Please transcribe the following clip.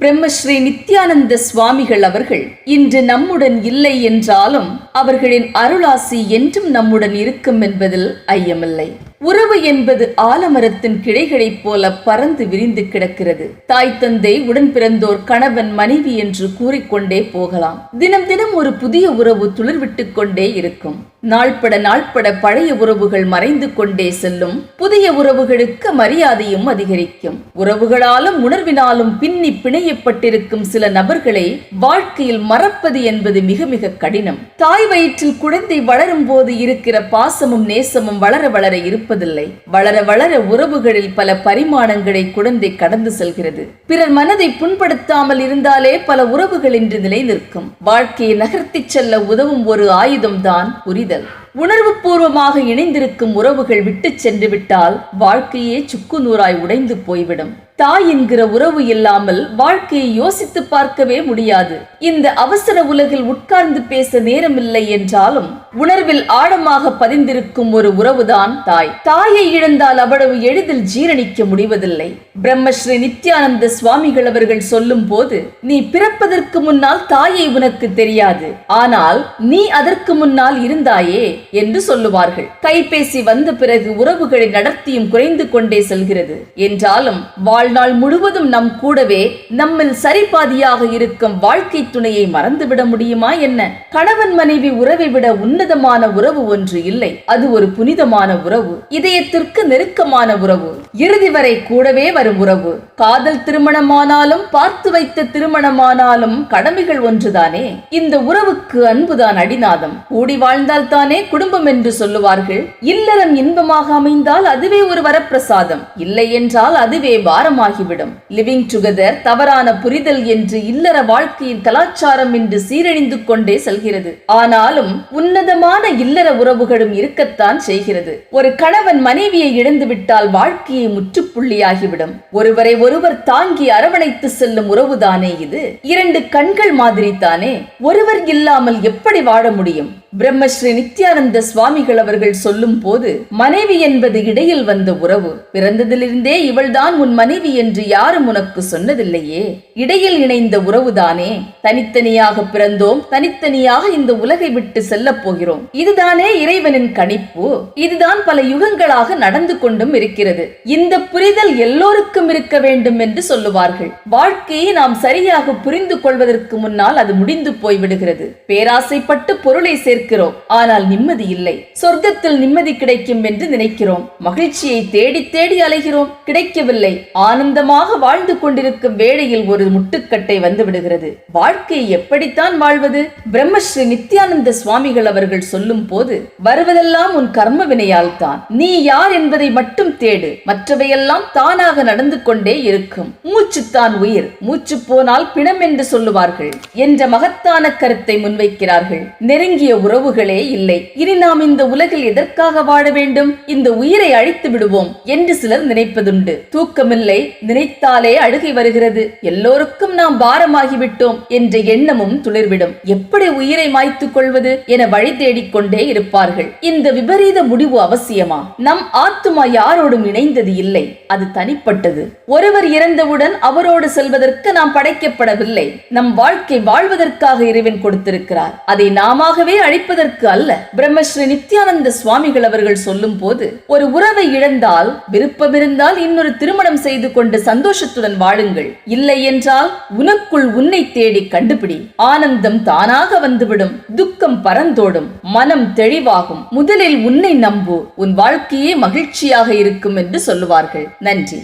பிரம்மஸ்ரீ நித்யானந்த சுவாமிகள் அவர்கள் இன்று நம்முடன் இல்லை என்றாலும் அவர்களின் அருளாசி என்றும் நம்முடன் இருக்கும் என்பதில் ஐயமில்லை. உறவு என்பது ஆலமரத்தின் கிளைகளைப் போல பறந்து விரிந்து கிடக்கிறது. தாய் தந்தை உடன் பிறந்தோர் கணவன் மனைவி என்று கூறிக்கொண்டே போகலாம். தினம் தினம் ஒரு புதிய உறவு துளிர்விட்டு கொண்டே இருக்கும். நாள்பட நாள்பட பழைய உறவுகள் மறைந்து கொண்டே செல்லும் புதிய உறவுகளுக்கு மரியாதையும் அதிகரிக்கும். உறவுகளாலும் உணர்வினாலும் பின்னி பிணையப்பட்டிருக்கும் சில நபர்களை வாழ்க்கையில் மறப்பது என்பது மிக மிக கடினம். தாய் வயிற்றில் குழந்தை வளரும் போது இருக்கிற பாசமும் நேசமும் வளர வளர இருப்பதில்லை. வளர வளர உறவுகளில் பல பரிமாணங்களை குழந்தை கடந்து செல்கிறது. பிறர் மனதை புண்படுத்தாமல் இருந்தாலே பல உறவுகள் இன்று நிலை நிற்கும் வாழ்க்கையை நகர்த்திச் செல்ல உதவும் ஒரு ஆயுதம்தான் புரிதல் দিতেন உணர்வு பூர்வமாக இணைந்திருக்கும் உறவுகள் விட்டுச் சென்று விட்டால் வாழ்க்கையே சுக்கு நூறாய் உடைந்து போய்விடும். தாய் என்கிற உறவு இல்லாமல் வாழ்க்கையை யோசித்து பார்க்கவே முடியாது. இந்த அவசர உலகில் உட்கார்ந்து பேச நேரமில்லை என்றாலும் உணர்வில் ஆழமாக பதிந்திருக்கும் ஒரு உறவுதான் தாய். தாயை இழந்தால் அவ்வளவு எளிதில் ஜீரணிக்க முடிவதில்லை. பிரம்மஸ்ரீ நித்யானந்த சுவாமிகள் அவர்கள் சொல்லும் போது நீ பிறப்பதற்கு முன்னால் தாயை உனக்கு தெரியாது. ஆனால் நீ அதற்கு முன்னால் இருந்தாயே என்று சொல்லுவார்கள். கைபேசி வந்த பிறகு உறவுகளை நடத்தியும் குறைந்து கொண்டே செல்கிறது. என்றாலும் வாழ்நாள் முழுவதும் நம் கூடவே நம்மில் சரிபாதியாக இருக்கும் வாழ்க்கை துணையை மறந்துவிட முடியுமா என்ன? கணவன் மனைவி உறவை விட உன்னதமான உறவு ஒன்று இல்லை. அது ஒரு புனிதமான உறவு. இதயத்திற்கு நெருக்கமான உறவு. இறுதி வரை கூடவே வரும் உறவு. காதல் திருமணமானாலும் பார்த்து வைத்த திருமணமானாலும் கடமைகள் ஒன்றுதானே? இந்த உறவுக்கு அன்புதான் அடிநாதம். கூடி வாழ்ந்தால் தானே குடும்பம் என்று சொல்லுவார்கள். இல்லறம் இன்பமாக அமைந்தால் அதுவே ஒரு வரப்பிரசாதம். இல்லை என்றால் அதுவே பாரமாகிவிடும். லிவிங் டுகெதர் தவறான புரிதல் என்று இல்லற வாழ்க்கையின் கலாச்சாரம் என்று சீரழிந்து கொண்டே செல்கிறது. ஆனாலும் உன்னதமான இல்லற உறவுகளும் இருக்கத்தான் செய்கிறது. ஒரு கணவன் மனைவியை இழந்து விட்டால் வாழ்க்கையை முற்றுப்புள்ளியாகிவிடும். ஒருவரை ஒருவர் தாங்கி அரவணைத்து செல்லும் உறவுதானே இது? இரண்டு கண்கள் மாதிரி தானே ஒருவர் இல்லாமல் எப்படி வாழ முடியும்? பிரம்மஸ்ரீ நித்யானந்த சுவாமிகள் அவர்கள் சொல்லும் போது மனைவி என்பது இடையில் வந்த உறவு. பிறந்ததிலிருந்தே இவள்தான் உன் மனைவி என்று யாரும் உனக்கு சொன்னதில்லையே. இடையில் இணைந்த உறவுதானே. தனித்தனியாக பிறந்தோம். தனித்தனியாக இந்த உலகை விட்டு செல்ல போகிறோம். இதுதானே இறைவனின் கணிப்பு. இதுதான் பல யுகங்களாக நடந்து கொண்டும் இருக்கிறது. இந்த புரிதல் எல்லோருக்கும் இருக்க வேண்டும் என்று சொல்லுவார்கள். வாழ்க்கையை நாம் சரியாக புரிந்து கொள்வதற்கு முன்னால் அது முடிந்து போய்விடுகிறது. பேராசைப்பட்டு பொருளை இருக்கிறோம். ஆனால் நிம்மதி இல்லை. சொர்க்கத்தில் நிம்மதி கிடைக்கும் என்று நினைக்கிறோம். மகிழ்ச்சியை தேடி தேடி அலைகிறோம். கிடைக்கவில்லை. ஆனந்தமாக வாழ்ந்து கொண்டிருக்கும் வேளையில் ஒரு முட்டுக்கட்டை வந்து விடுகிறது. வாழ்க்கையை எப்படித்தான் வாழ்வது? பிரம்மஸ்ரீ நித்யானந்த சுவாமிகள் அவர்கள் சொல்லும் போது வருவதெல்லாம் உன் கர்ம வினையால் தான். நீ யார் என்பதை மட்டும் தேடு. மற்றவையெல்லாம் தானாக நடந்து கொண்டே இருக்கும். மூச்சுத்தான் உயிர். மூச்சு போனால் பிணம் என்று சொல்லுவார்கள். என்ற மகத்தான கருத்தை முன்வைக்கிறார்கள். நெருங்கிய உறவுகளே இல்லை. இனி நாம் இந்த உலகில் எதற்காக வாழ வேண்டும்? இந்த உயிரை அழித்து விடுவோம் என்று சிலர் நினைப்பதுண்டு. தூக்கமில்லை நினைத்தாலே அழுகை வருகிறது. எல்லோருக்கும் நாம் பாரமாகிவிட்டோம் என்ற எண்ணமும் துளிர்விடும். எப்படி உயிரை மாய்த்துக் கொள்வது என வழி தேடிக்கொண்டே இருப்பார்கள். இந்த விபரீத முடிவு அவசியமா? நம் ஆத்துமா யாரோடும் இணைந்தது இல்லை. அது தனிப்பட்டது. ஒருவர் இறந்தவுடன் அவரோடு செல்வதற்கு நாம் படைக்கப்படவில்லை. நம் வாழ்க்கை வாழ்வதற்காக இறைவன் கொடுத்திருக்கிறார். அதை நாமவே அழைப்பதற்கு அல்ல. பிரம்மஸ்ரீ நித்யானந்த சுவாமிகள் அவர்கள் சொல்லும் போது ஒரு உறவை இழந்தால் விருப்பமிருந்தால் இன்னொரு திருமணம் செய்து கொண்டு சந்தோஷத்துடன் வாழுங்கள். இல்லை என்றால் உனக்குள் உன்னை தேடி கண்டுபிடி. ஆனந்தம் தானாக வந்துவிடும் துக்கம் பறந்தோடும் மனம் தெளிவாகும். முதலில் உன்னை நம்பு உன் வாழ்க்கையே மகிழ்ச்சியாக இருக்கும் என்று சொல்லுவார்கள். நன்றி.